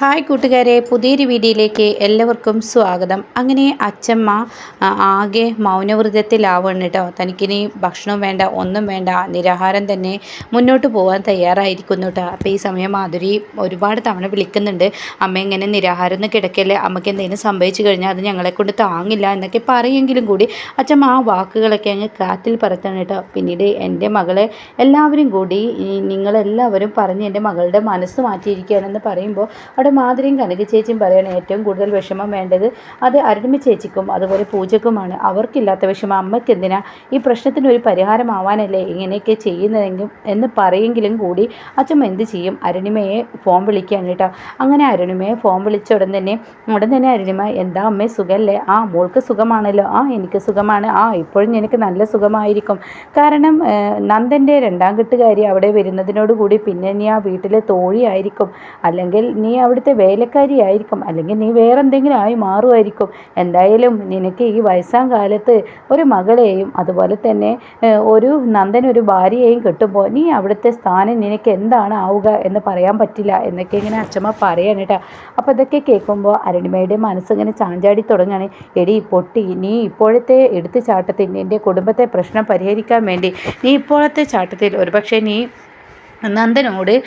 Hi കൂട്ടുകാരെ പുതിയൊരു വീഡിയോയിലേക്ക് എല്ലാവർക്കും സ്വാഗതം. അങ്ങനെ അച്ചമ്മ ആകെ മൗനവൃതത്തിലാവണം കേട്ടോ തനിക്കിനി ഭക്ഷണം വേണ്ട ഒന്നും വേണ്ട നിരാഹാരം തന്നെ മുന്നോട്ട് പോകാൻ തയ്യാറായിരിക്കുന്നു കേട്ടോ അപ്പോൾ ഈ സമയം മാധുരി ഒരുപാട് തവണ വിളിക്കുന്നുണ്ട്. അമ്മ എങ്ങനെ നിരാഹാരം ഒന്ന് കിടക്കല്ലേ? അമ്മയ്ക്ക് എന്തെങ്കിലും സംഭവിച്ചു കഴിഞ്ഞാൽ അത് ഞങ്ങളെക്കൊണ്ട് താങ്ങില്ല എന്നൊക്കെ പറയെങ്കിലും കൂടി അച്ചമ്മ ആ വാക്കുകളൊക്കെ അങ്ങ് കാറ്റിൽ പറത്താണ് കേട്ടോ പിന്നീട് എന്റെ മകളെ എല്ലാവരും കൂടി നിങ്ങളെല്ലാവരും പറഞ്ഞ് എന്റെ മകളുടെ മനസ്സ് മാറ്റിയിരിക്കുകയാണെന്ന് പറയുമ്പോൾ അവിടെ മാധുരിയും കനക ചേച്ചിയും പറയുകയാണ് ഏറ്റവും കൂടുതൽ വിഷമം വേണ്ടത് അത് അരുണിമ ചേച്ചിക്കും അതുപോലെ പൂജക്കുമാണ്. അവർക്കില്ലാത്ത വിഷമം. അമ്മയ്ക്ക് എന്തിനാ? ഈ പ്രശ്നത്തിന് ഒരു പരിഹാരമാവാനല്ലേ ഇങ്ങനെയൊക്കെ ചെയ്യുന്നതെങ്കിലും എന്ന് പറയെങ്കിലും കൂടി അച്ഛൻ എന്ത് ചെയ്യും? അരുണിമയെ ഫോൺ വിളിക്കുകയാണ് കേട്ടോ. അങ്ങനെ അരുണിമയെ ഫോൺ വിളിച്ച ഉടൻ തന്നെ ഉടൻ തന്നെ അരുണിമ എന്താ അമ്മേ സുഖമല്ലേ? ആ മോൾക്ക് സുഖമാണല്ലോ. ആ എനിക്ക് സുഖമാണ്. ആ ഇപ്പോഴും എനിക്ക് നല്ല സുഖമായിരിക്കും. കാരണം നന്ദന്റെ രണ്ടാം കെട്ടുകാരി അവിടെ വരുന്നതിനോട് കൂടി പിന്നെ നീ ആ വീട്ടിലെ തോഴിയായിരിക്കും. അല്ലെങ്കിൽ നീ അവിടുത്തെ വേലക്കാരിയായിരിക്കും അല്ലെങ്കിൽ നീ വേറെ എന്തെങ്കിലും ആയി മാറുമായിരിക്കും. എന്തായാലും നിനക്ക് ഈ വയസ്സാം കാലത്ത് ഒരു മകളെയും അതുപോലെ തന്നെ ഒരു നന്ദൻ ഒരു ഭാര്യയെയും കിട്ടുമ്പോൾ നീ അവിടുത്തെ സ്ഥാനം നിനക്ക് എന്താണ് ആവുക എന്ന് പറയാൻ പറ്റില്ല എന്നൊക്കെ ഇങ്ങനെ അച്ഛമ്മ പറയാണ് കേട്ടോ. അപ്പോൾ ഇതൊക്കെ കേൾക്കുമ്പോൾ അരുണിമയുടെ മനസ്സിങ്ങനെ ചാഞ്ചാടി തുടങ്ങുകയാണ്. എടി പൊട്ടി നീ ഇപ്പോഴത്തെ എടുത്തു ചാട്ടത്തിൽ നിന്റെ കുടുംബത്തെ പ്രശ്നം പരിഹരിക്കാൻ വേണ്ടി നീ ഇപ്പോഴത്തെ ചാട്ടത്തിൽ ഒരുപക്ഷെ നീ നന്ദനോട്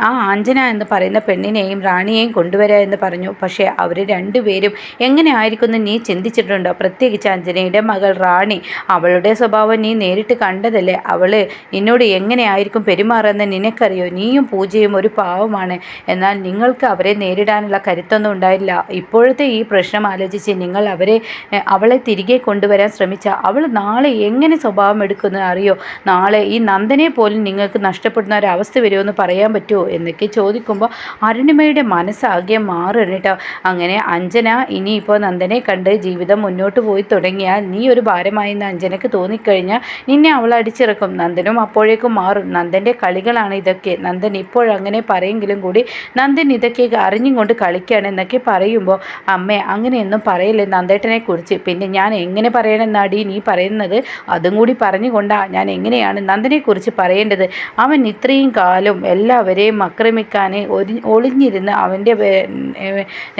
ആ ആഞ്ജന എന്ന് പറയുന്ന പെണ്ണിനെയും റാണിയെയും കൊണ്ടുവരാ എന്ന് പറഞ്ഞു. പക്ഷേ അവർ രണ്ടുപേരും എങ്ങനെ ആയിരിക്കും നീ ചിന്തിച്ചിട്ടുണ്ടോ? പ്രത്യേകിച്ച് അഞ്ജനയുടെ മകൾ റാണി അവളുടെ സ്വഭാവം നീ നേരിട്ട് കണ്ടതല്ലേ? അവൾ നിന്നോട് എങ്ങനെയായിരിക്കും പെരുമാറുന്ന നിനക്കറിയോ? നീയും പൂജയും ഒരു പാവമാണ്. എന്നാൽ നിങ്ങൾക്ക് അവരെ നേരിടാനുള്ള കരുത്തൊന്നും ഉണ്ടായില്ല. ഇപ്പോഴത്തെ ഈ പ്രശ്നം ആലോചിച്ച് നിങ്ങൾ അവരെ അവളെ തിരികെ കൊണ്ടുവരാൻ ശ്രമിച്ച അവൾ നാളെ എങ്ങനെ സ്വഭാവം എടുക്കുന്നു അറിയോ? നാളെ ഈ നന്ദനെ പോലും നിങ്ങൾക്ക് നഷ്ടപ്പെടുന്ന ഒരു അവസ്ഥ വരുമെന്ന് പറയാൻ പറ്റുമോ എന്നൊക്കെ ചോദിക്കുമ്പോൾ അരുണിമയുടെ മനസ്സാകെ മാറുകയാണ് കേട്ടോ. അങ്ങനെ അഞ്ജന ഇനിയിപ്പോൾ നന്ദനെ കണ്ട് ജീവിതം മുന്നോട്ട് പോയി തുടങ്ങിയാൽ നീ ഒരു ഭാരമായി എന്ന് അഞ്ജനക്ക് തോന്നിക്കഴിഞ്ഞാൽ നിന്നെ അവൾ അടിച്ചിറക്കും. നന്ദനും അപ്പോഴേക്കും മാറും. നന്ദന്റെ കളികളാണ് ഇതൊക്കെ. നന്ദൻ ഇപ്പോഴങ്ങനെ പറയെങ്കിലും കൂടി നന്ദൻ ഇതൊക്കെ അറിഞ്ഞും കൊണ്ട് കളിക്കുകയാണ് എന്നൊക്കെ പറയുമ്പോൾ അമ്മേ അങ്ങനെയൊന്നും പറയില്ലേ നന്ദേട്ടനെ കുറിച്ച്? പിന്നെ ഞാൻ എങ്ങനെ പറയണമെന്നാടി നീ പറയുന്നത്? അതും കൂടി പറഞ്ഞുകൊണ്ടാ ഞാൻ എങ്ങനെയാണ് നന്ദനെക്കുറിച്ച് പറയേണ്ടത്? അവൻ ഇത്രയും കാലം എല്ലാവരെയും ആക്രമിക്കാൻ ഒരു ഒളിഞ്ഞിരുന്ന് അവന്റെ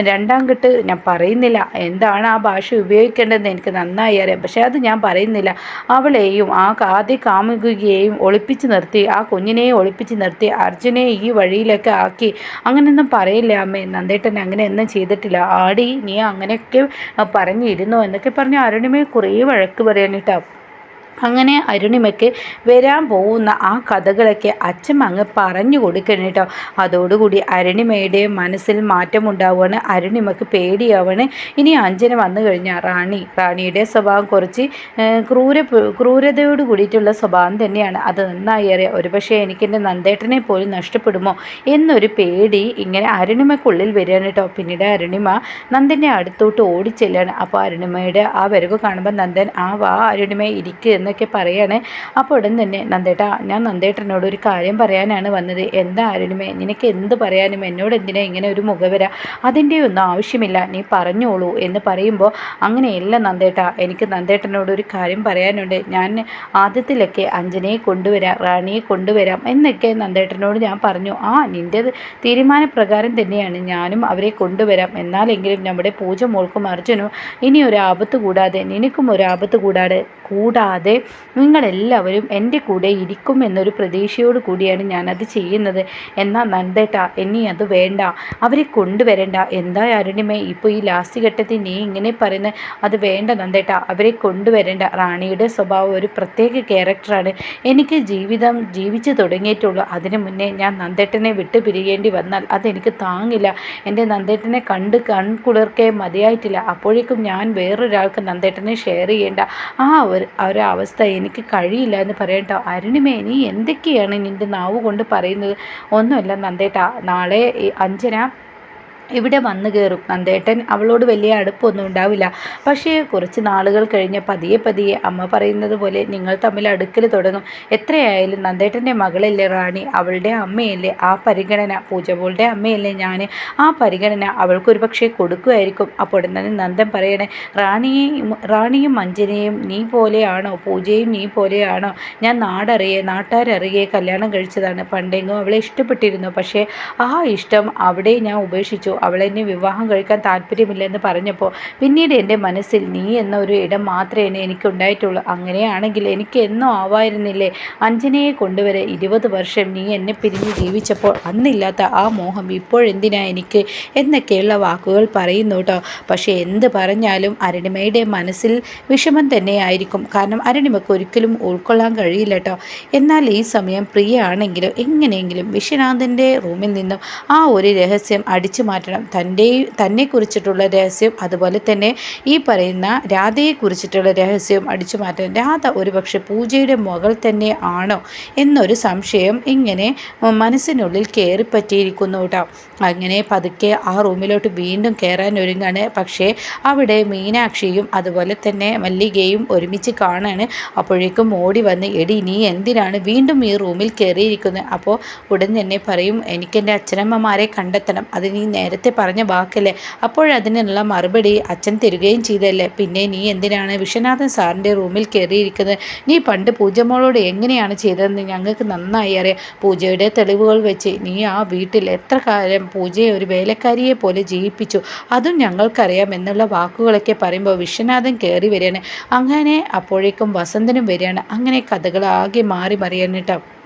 രണ്ടാം കെട്ട് ഞാൻ പറയുന്നില്ല. എന്താണ് ആ ഭാഷ ഉപയോഗിക്കേണ്ടതെന്ന് എനിക്ക് നന്നായി അറിയാം. പക്ഷേ അത് ഞാൻ പറയുന്നില്ല. അവളെയും ആ ആദ്യ കാമുകയെയും ഒളിപ്പിച്ച് നിർത്തി ആ കുഞ്ഞിനെയും ഒളിപ്പിച്ച് നിർത്തി അർജുനെ ഈ വഴിയിലൊക്കെ ആക്കി. അങ്ങനെയൊന്നും പറയില്ല അമ്മേ. നന്ദേട്ടൻ അങ്ങനെ ഒന്നും ചെയ്തിട്ടില്ല. ആടി നീ അങ്ങനെയൊക്കെ പറഞ്ഞിരുന്നു എന്നൊക്കെ പറഞ്ഞു അരുണിമയെ കുറേ വഴക്ക് പറയാനിട്ടാണ് അങ്ങനെ അരുണിമയ്ക്ക് വരാൻ പോകുന്ന ആ കഥകളൊക്കെ അച്ഛൻ അങ്ങ് പറഞ്ഞു കൊടുക്കണം കേട്ടോ. അതോടുകൂടി അരുണിമയുടെ മനസ്സിൽ മാറ്റമുണ്ടാവുകയാണ്. അരുണിമയ്ക്ക് പേടിയാവാണ് ഇനി അഞ്ജന വന്നു കഴിഞ്ഞാൽ റാണി റാണിയുടെ സ്വഭാവം കുറച്ച് ക്രൂര ക്രൂരതയോട് കൂടിയിട്ടുള്ള സ്വഭാവം തന്നെയാണ്. അത് നന്നായി അറിയാം. ഒരുപക്ഷെ എനിക്ക് എന്റെ നന്ദേട്ടനെ പോലും നഷ്ടപ്പെടുമോ എന്നൊരു പേടി ഇങ്ങനെ അരുണിമയ്ക്കുള്ളിൽ വരികയാണ് കേട്ടോ. പിന്നീട് അരുണിമ നന്ദന്റെ അടുത്തോട്ട് ഓടിച്ചെല്ലാണ്. അപ്പോൾ അരുണിമയുടെ ആ വരവ് കാണുമ്പോൾ നന്ദൻ ആ വാ അരുണിമ ഇരിക്കുക എന്ന് എന്നൊക്കെ പറയാണ്. അപ്പോൾ ഉടൻ തന്നെ നന്ദേട്ടാ ഞാൻ നന്ദേട്ടനോട് ഒരു കാര്യം പറയാനാണ് വന്നത്. എന്താ നിനക്ക് എന്ത് പറയാനും എന്നോട് എന്തിനാ ഇങ്ങനെ ഒരു മുഖവര? അതിന്റെ ഒന്നും ആവശ്യമില്ല. നീ പറഞ്ഞോളൂ എന്ന് പറയുമ്പോൾ അങ്ങനെയല്ല നന്ദേട്ട. എനിക്ക് നന്ദേട്ടനോട് ഒരു കാര്യം പറയാനുണ്ട്. ഞാൻ ആദ്യത്തിലൊക്കെ അഞ്ജനയെ കൊണ്ടുവരാം റാണിയെ കൊണ്ടുവരാം എന്നൊക്കെ നന്ദേട്ടനോട് ഞാൻ പറഞ്ഞു. ആ നിന്റെ തീരുമാനപ്രകാരം തന്നെയാണ് ഞാനും അവരെ കൊണ്ടുവരാം. എന്നാലെങ്കിലും നമ്മുടെ പൂജ മോൾക്കും അർജുനും ഇനി ഒരു ആപത്ത് കൂടാതെ നിനക്കും ഒരു ആപത്ത് കൂടാതെ കൂടാതെ നിങ്ങളെല്ലാവരും എന്റെ കൂടെ ഇരിക്കും എന്നൊരു പ്രതീക്ഷയോട് കൂടിയാണ് ഞാനത് ചെയ്യുന്നത്. എന്നാൽ നന്ദേട്ടാ ഇനി അത് വേണ്ട. അവരെ കൊണ്ടുവരണ്ട. എന്താ അരുണിമേ ഇപ്പോൾ ഈ ലാസ്റ്റ് ഘട്ടത്തിൽ നീ ഇങ്ങനെ പറയുന്നത് അത് വേണ്ട നന്ദേട്ട അവരെ കൊണ്ടുവരേണ്ട. റാണിയുടെ സ്വഭാവം ഒരു പ്രത്യേക ക്യാരക്ടറാണ് എനിക്ക് ജീവിതം ജീവിച്ചു തുടങ്ങിയിട്ടുള്ളൂ. അതിനു മുന്നേ ഞാൻ നന്ദേട്ടനെ വിട്ടു പിരിയേണ്ടി വന്നാൽ അതെനിക്ക് താങ്ങില്ല. എന്റെ നന്ദേട്ടനെ കണ്ട് കൺകുളിർക്കേ മതിയായിട്ടില്ല. അപ്പോഴേക്കും ഞാൻ വേറൊരാൾക്ക് നന്ദേട്ടനെ ഷെയർ ചെയ്യേണ്ട. ആ ഒരു ഒരവസ്ഥ എനിക്ക് കഴിയില്ല എന്ന് പറയട്ടോ അരുണിമേ നീ എന്തൊക്കെയാണ് നിന്റെ നാവ് കൊണ്ട് പറയുന്നത്? ഒന്നുമല്ല നന്ദേട്ടാ നാളെ അഞ്ജന ഇവിടെ വന്നു കയറും നന്ദേട്ടൻ അവളോട് വലിയ അടുപ്പൊന്നും ഉണ്ടാവില്ല. പക്ഷേ കുറച്ച് നാളുകൾ കഴിഞ്ഞ് പതിയെ പതിയെ അമ്മ പറയുന്നത് പോലെ നിങ്ങൾ തമ്മിൽ അടുക്കൽ തുടങ്ങും. എത്രയായാലും നന്ദേട്ടന്റെ മകളല്ലേ റാണി? അവളുടെ അമ്മയല്ലേ? ആ പരിഗണന. പൂജപോളുടെ അമ്മയല്ലേ ഞാൻ ആ പരിഗണന അവൾക്കൊരു പക്ഷേ കൊടുക്കുമായിരിക്കും. അപ്പോൾ തന്നെ നന്ദൻ പറയണേ റാണിയെയും റാണിയും മഞ്ജനയും നീ പോലെയാണോ? പൂജയും നീ പോലെയാണോ? ഞാൻ നാടറിയെ നാട്ടാരറിയെ കല്യാണം കഴിച്ചതാണ്. പണ്ടെങ്കിലും അവളെ ഇഷ്ടപ്പെട്ടിരുന്നു. പക്ഷേ ആ ഇഷ്ടം അവിടെ ഞാൻ ഉപേക്ഷിച്ചു. അവളെന്നെ വിവാഹം കഴിക്കാൻ താല്പര്യമില്ലെന്ന് പറഞ്ഞപ്പോൾ പിന്നീട് എന്റെ മനസ്സിൽ നീ എന്ന ഒരു ഇടം മാത്രമേ എനിക്ക് ഉണ്ടായിട്ടുള്ളൂ. അങ്ങനെയാണെങ്കിൽ എനിക്ക് എന്നും ആവായിരുന്നില്ലേ? അഞ്ജനയെ കൊണ്ടുവരെ ഇരുപത് വർഷം നീ എന്നെ പിരിഞ്ഞ് ജീവിച്ചപ്പോൾ അന്നില്ലാത്ത ആ മോഹം ഇപ്പോഴെന്തിനാ എനിക്ക്? എന്നൊക്കെയുള്ള വാക്കുകൾ പറയുന്നു കേട്ടോ. പക്ഷേ എന്ത് പറഞ്ഞാലും അരുണിമയുടെ മനസ്സിൽ വിഷമം തന്നെയായിരിക്കും. കാരണം അരുണിമയ്ക്ക് ഒരിക്കലും ഉൾക്കൊള്ളാൻ കഴിയില്ല കേട്ടോ. എന്നാൽ ഈ സമയം പ്രിയ ആണെങ്കിലും എങ്ങനെയെങ്കിലും വിശ്വനാഥന്റെ റൂമിൽ നിന്നും ആ ഒരു രഹസ്യം അടിച്ചു മാറ്റണം. തന്റെ തന്നെക്കുറിച്ചിട്ടുള്ള രഹസ്യം അതുപോലെ തന്നെ ഈ പറയുന്ന രാധയെക്കുറിച്ചിട്ടുള്ള രഹസ്യം അടിച്ചു മാറ്റാൻ രാധ ഒരുപക്ഷെ പൂജയുടെ മകൾ തന്നെ ആണോ എന്നൊരു സംശയം ഇങ്ങനെ മനസ്സിനുള്ളിൽ കയറിപ്പറ്റിയിരിക്കുന്നു കേട്ടോ. അങ്ങനെ പതുക്കെ ആ റൂമിലോട്ട് വീണ്ടും കയറാൻ ഒരുങ്ങാണ്. പക്ഷേ അവിടെ മീനാക്ഷിയും അതുപോലെ തന്നെ മല്ലികയും ഒരുമിച്ച് കാണാണ്. അപ്പോഴേക്കും ഓടി വന്ന് എടി നീ എന്തിനാണ് വീണ്ടും ഈ റൂമിൽ കയറിയിരിക്കുന്നത്? അപ്പോൾ ഉടൻ തന്നെ പറയും എനിക്കെന്റെ അച്ഛനമ്മമാരെ കണ്ടെത്തണം. അത് നീ നേരത്തെ പറഞ്ഞ വാക്കല്ലേ? അപ്പോഴതിനുള്ള മറുപടി അച്ഛൻ തരികയും ചെയ്തല്ലേ? പിന്നെ നീ എന്തിനാണ് വിശ്വനാഥൻ സാറിന്റെ റൂമിൽ കയറിയിരിക്കുന്നത്? നീ പണ്ട് പൂജമോളോട് എങ്ങനെയാണ് ചെയ്തതെന്ന് ഞങ്ങൾക്ക് നന്നായി അറിയാം. പൂജയുടെ തെളിവുകൾ വെച്ച് നീ ആ വീട്ടിൽ എത്ര കാലം പൂജയെ ഒരു വേലക്കാരിയെ പോലെ ജീവിപ്പിച്ചു അതും ഞങ്ങൾക്കറിയാം എന്നുള്ള വാക്കുകളൊക്കെ പറയുമ്പോൾ വിശ്വനാഥൻ കയറി വരികയാണ്. അങ്ങനെ അപ്പോഴേക്കും വസന്തനും വരികയാണ്. അങ്ങനെ കഥകൾ ആകെ മാറി മറിയാണ് കേട്ടോ.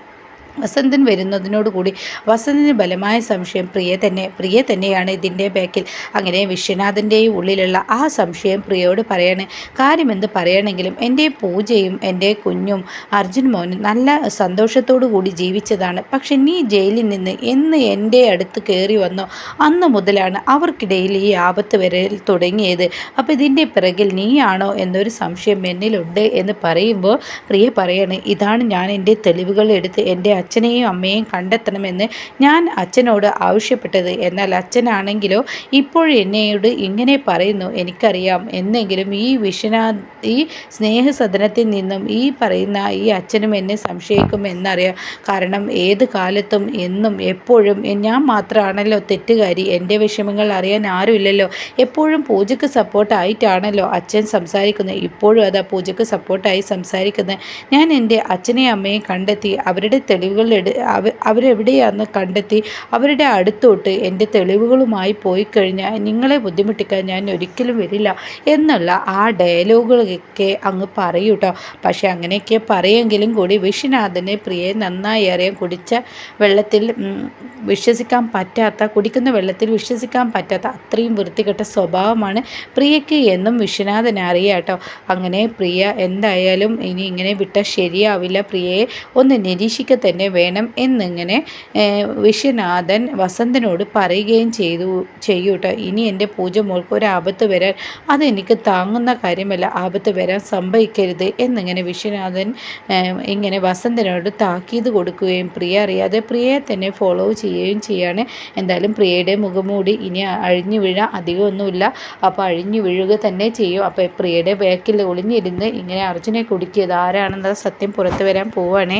വസന്തൻ വരുന്നതിനോടുകൂടി വസന്തിന് ബലമായ സംശയം പ്രിയ തന്നെ പ്രിയ തന്നെയാണ് ഇതിന്റെ ബാക്കിൽ അങ്ങനെ വിശ്വനാഥന്റെയും ഉള്ളിലുള്ള ആ സംശയം പ്രിയയോട് പറയാണ് കാര്യമെന്ത് പറയണമെങ്കിലും എന്റെ പൂജയും എന്റെ കുഞ്ഞും അർജുൻ മോനും നല്ല സന്തോഷത്തോടു കൂടി ജീവിച്ചതാണ്. പക്ഷെ നീ ജയിലിൽ നിന്ന് എന്ന് എന്റെ അടുത്ത് കയറി വന്നോ? അന്ന് മുതലാണ് അവർക്കിടയിൽ ഈ ആപത്ത് വരൽ തുടങ്ങിയത്. അപ്പോൾ ഇതിന്റെ പിറകിൽ നീയാണോ എന്നൊരു സംശയം എന്നിലുണ്ട് എന്ന് പറയുമ്പോൾ പ്രിയ പറയാണ് ഇതാണ് ഞാൻ എന്റെ തെളിവുകൾ എടുത്ത് എന്റെ അച്ഛനെയും അമ്മയെയും കണ്ടെത്തണമെന്ന് ഞാൻ അച്ഛനോട് ആവശ്യപ്പെട്ടത്. എന്നാൽ അച്ഛനാണെങ്കിലോ ഇപ്പോൾ എന്നോട് ഇങ്ങനെ പറയുന്നു എനിക്കറിയാം. എന്നെങ്കിലും ഈ വിഷനാ ഈ സ്നേഹസദനത്തിൽ നിന്നും ഈ പറയുന്ന ഈ അച്ഛനും എന്നെ സംശയിക്കും എന്നറിയാം. കാരണം ഏത് കാലത്തും എന്നും എപ്പോഴും ഞാൻ മാത്രമാണല്ലോ തെറ്റുകാരി. എന്റെ വിഷമങ്ങൾ അറിയാൻ ആരുമില്ലല്ലോ. എപ്പോഴും പൂജയ്ക്ക് സപ്പോർട്ടായിട്ടാണല്ലോ അച്ഛൻ സംസാരിക്കുന്നത്. ഇപ്പോഴും അതാ പൂജയ്ക്ക് സപ്പോർട്ടായി സംസാരിക്കുന്നത്. ഞാൻ എന്റെ അച്ഛനെയും അമ്മയെയും കണ്ടെത്തി അവരുടെ തെളിവ് അവ അവരെവിടെയാണെന്ന് കണ്ടെത്തി അവരുടെ അടുത്തോട്ട് എന്റെ തെളിവുകളുമായി പോയി കഴിഞ്ഞാൽ നിങ്ങളെ ബുദ്ധിമുട്ടിക്കാൻ ഞാൻ ഒരിക്കലും വരില്ല എന്നുള്ള ആ ഡയലോഗുകളൊക്കെ അങ്ങ് പറയൂ കേട്ടോ പക്ഷേ അങ്ങനെയൊക്കെ പറയുമെങ്കിലും കൂടി വിശ്വനാഥനെ പ്രിയെ നന്നായി അറിയാം കുടിച്ച വെള്ളത്തിൽ വിശ്വസിക്കാൻ പറ്റാത്ത കുടിക്കുന്ന വെള്ളത്തിൽ വിശ്വസിക്കാൻ പറ്റാത്ത അത്രയും വൃത്തികെട്ട സ്വഭാവമാണ് പ്രിയയ്ക്ക് എന്നും വിശ്വനാഥൻ അറിയാം കേട്ടോ അങ്ങനെ പ്രിയ എന്തായാലും ഇനി ഇങ്ങനെ വിട്ടാൽ ശരിയാവില്ല. പ്രിയയെ ഒന്ന് നിരീക്ഷിക്കുക തന്നെ തന്നെ വേണം എന്നിങ്ങനെ വിശ്വനാഥൻ വസന്തനോട് പറയുകയും ചെയ്തു ചെയ്യൂട്ടോ. ഇനി എന്റെ പൂജ മോൾക്ക് ഒരു ആപത്ത് വരാൻ അതെനിക്ക് താങ്ങുന്ന കാര്യമല്ല. ആപത്ത് വരാൻ സംഭവിക്കരുത് എന്നിങ്ങനെ വിശ്വനാഥൻ ഇങ്ങനെ വസന്തനോട് താക്കീത് കൊടുക്കുകയും പ്രിയ അറിയാതെ പ്രിയയെ തന്നെ ഫോളോ ചെയ്യുകയും ചെയ്യാണ്. എന്തായാലും പ്രിയയുടെ മുഖമൂടി ഇനി അഴിഞ്ഞു വീഴാൻ അധികമൊന്നുമില്ല. അപ്പോൾ അഴിഞ്ഞു വീഴുക തന്നെ ചെയ്യും. അപ്പോൾ പ്രിയയുടെ ബാക്കിൽ ഒളിഞ്ഞിരുന്ന് ഇങ്ങനെ അർജുനെ കുടിക്കിയത് ആരാണെന്ന സത്യം പുറത്തു വരാൻ പോവുകയാണേ